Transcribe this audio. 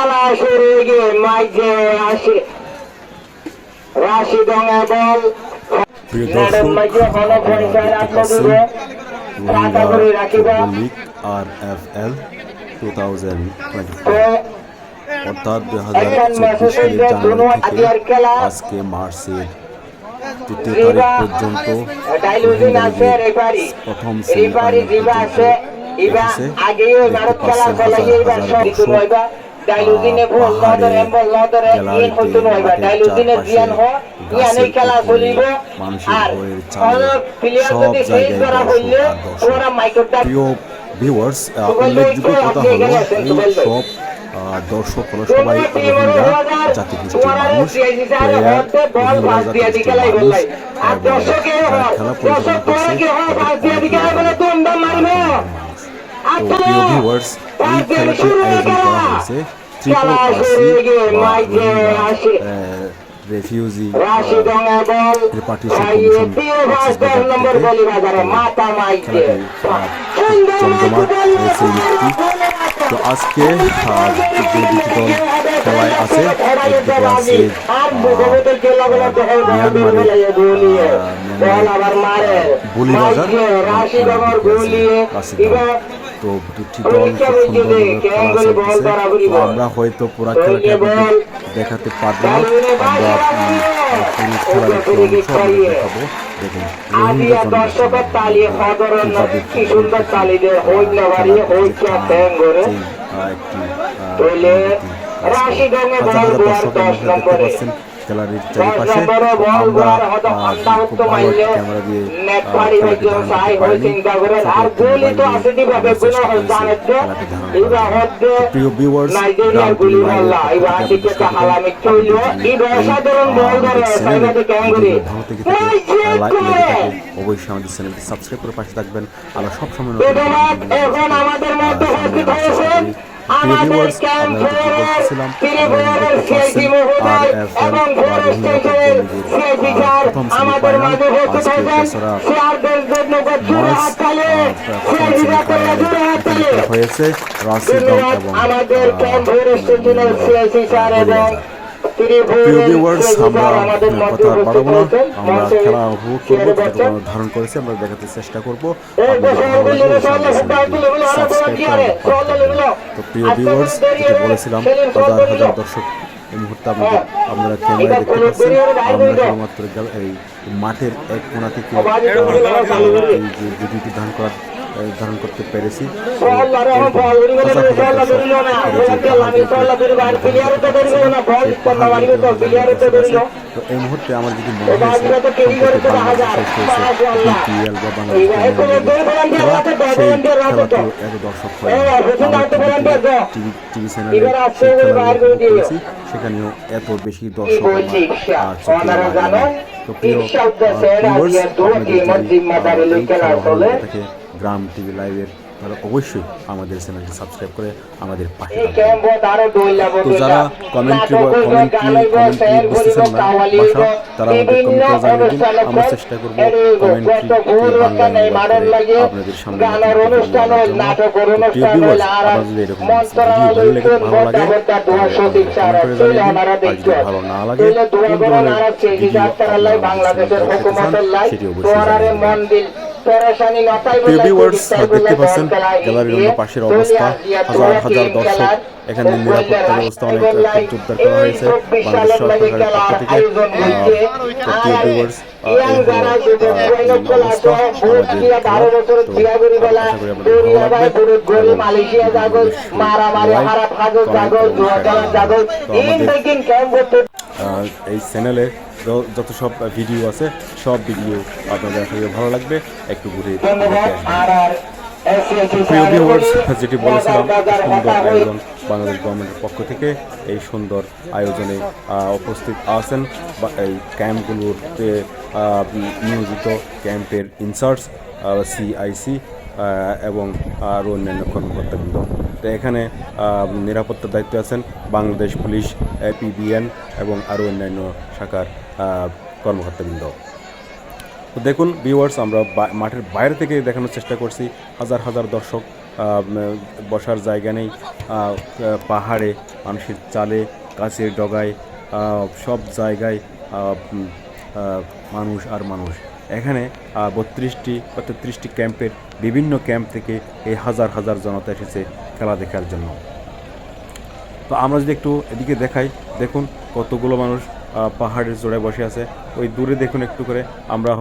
খেলা শুরু গিয়ে মাইজে আসে। রাশিডঙ্গা বল। প্রিয় দর্শক মাইজে হলো পরিচয় রাখল দূরে রাখা করে রাখিবা। লিগ আর এফ এল টু থাউজেন্ড অর্থাৎ দুই হাজার চব্বিশ সালের জানুয়ারি থেকে আজকে মার্চের তৃতীয় তারিখ পর্যন্ত প্রথম ডাইলুজিনে ভুল লদরে এম্বল লদরে ইন হইতো নইবা ডাইলুজিনে জিয়ান হ ইয়ানে খেলা চলিব। আর অল প্লেয়ার যদি ফেল করা হইলে ওরা মাইক্রোটা ভিউয়ার্স উল্লেখযোগ্য কথা হলো এই সব দর্শক হলো সবাই রোহিঙ্গা রোহিঙ্গা জাতিগোষ্ঠীর মানুষ খেলা পরিচালনা করছে এই খেলাটির আয়োজন করা হয়েছে ত্রিপুরা রেফিউজি রিপার্টিশন তো আজকে যে দুটি দল খেলায় আছে আছে বলিবাজার তো দুটি দল খুব সুন্দরভাবে খেলা চলতেছে। তো আমরা হয়তো পুরা খেলাটি দেখাতে পারব না। আমরা পুরো খেলা দেখতে অংশ আপনাদের দেখাবো। দেখুন রোহিঙ্গা দর্শকের তালি সাধারণ কি গ্যালারির চারিপাশে আমরা খুব ভালো ক্যামেরা দিয়ে খেলাটি ধারণ করতে পারিনি। প্রিয় ক্যাঙ্গুরি যদি ভালো থেকে অবশ্যই আমাদের চ্যানেলটি সাবস্ক্রাইব করে পাশে থাকবেন। আমরা সবসময় এখন আমাদের মধ্যে প্রিয় ক্যাম্প আমরা যেটি বলতেছিলাম, আপনারা দেখতে পাচ্ছেন মহোদয় RFL এবং বা রোহিঙ্গা প্রথম আজকে হয়েছে রাশিদ এবং ভিউয়ার্স আমরা কথা উপস্থিত বাড়াবো না। আমরা খেলা উপভোগ করব যতটুকু ধারণ করেছি আমরা দেখাতে চেষ্টা করব। আরও। তো প্রিয় ভিউয়ার্স যেটি বলেছিলাম হাজার হাজার। দর্শক এই মুহূর্তে আমাদের আপনারা ক্যামেরায় দেখতে কোনো পাচ্ছেন আমরা গেল- এই মাঠের এক করে। এই যে ভিডিওটি ধারণ করা ধারণ করতে পেরেছি এই মুহূর্তে আমার যদি মনে হয় সেখানেও এত বেশি দর্শক। তো প্রিয় গ্রাম টিভি লাইভের তাহলে অবশ্যই আমাদের চ্যানেলটি সাবস্ক্রাইব করে আমাদের পাশে তো যারা কমেন্ট্রি কমেন্ট্রি কমেন্ট্রি বুঝতেছেন না ভাষা তারা আমাদের কমেন্টে জানিয়ে দিন আমরা চেষ্টা করব কমেন্ট্রি আপনাদের সামনে আপনার যদি এরকম ভালো লাগে ভালো লাগে করে জানিয়ে দিন আর ভালো না লাগে কোন ধরনের ভিডিও আপনারা চান, সেটি অবশ্যই প্রিয় ভিউয়ার্স দেখতে পাচ্ছেন গ্যালারির অন্য পাশের অবস্থা। হাজার হাজার দর্শক এখানে নিরাপত্তা ব্যবস্থা অনেক জোরদার করা হয়েছে। বাংলাদেশ সরকারের পক্ষ থেকে প্রিয় ভিউয়ার্স এই চ্যানেলে যত সব ভিডিও আছে সব ভিডিও আপনাদের করি ভালো লাগবে। একটু ঘুরে প্রিয় ভিউয়ার্স যেটি বলেছিলাম সুন্দর আয়োজন বাংলাদেশ গভর্নমেন্টের পক্ষ থেকে এই সুন্দর আয়োজনে উপস্থিত আছেন বা এই ক্যাম্পগুলোতে নিয়োজিত ক্যাম্পের ইনচার্জ সিআইসি এবং আরও অন্যান্য কর্মকর্তাবৃন্দ তো এখানে নিরাপত্তার দায়িত্বে আছেন বাংলাদেশ পুলিশ পিবিএন এবং আরও অন্যান্য শাখার কর্মকর্তাবৃন্দ তো দেখুন ভিউয়ার্স আমরা মাঠের বাইরে থেকে দেখানোর চেষ্টা করছি। হাজার হাজার দর্শক বসার জায়গা নেই। পাহাড়ে, মানুষের চালে, গাছের ডগায় সব জায়গায় মানুষ আর মানুষ। এখানে বত্রিশটি বা তেত্রিশটি ক্যাম্পের বিভিন্ন ক্যাম্প থেকে এই হাজার হাজার জনতা এসেছে খেলা দেখার জন্য। তো আমরা যদি একটু এদিকে দেখাই, দেখুন কতগুলো মানুষ পাহাড়ের জোড়ায় বসে আছে। ওই দূরে দেখুন একটু করে, আমরা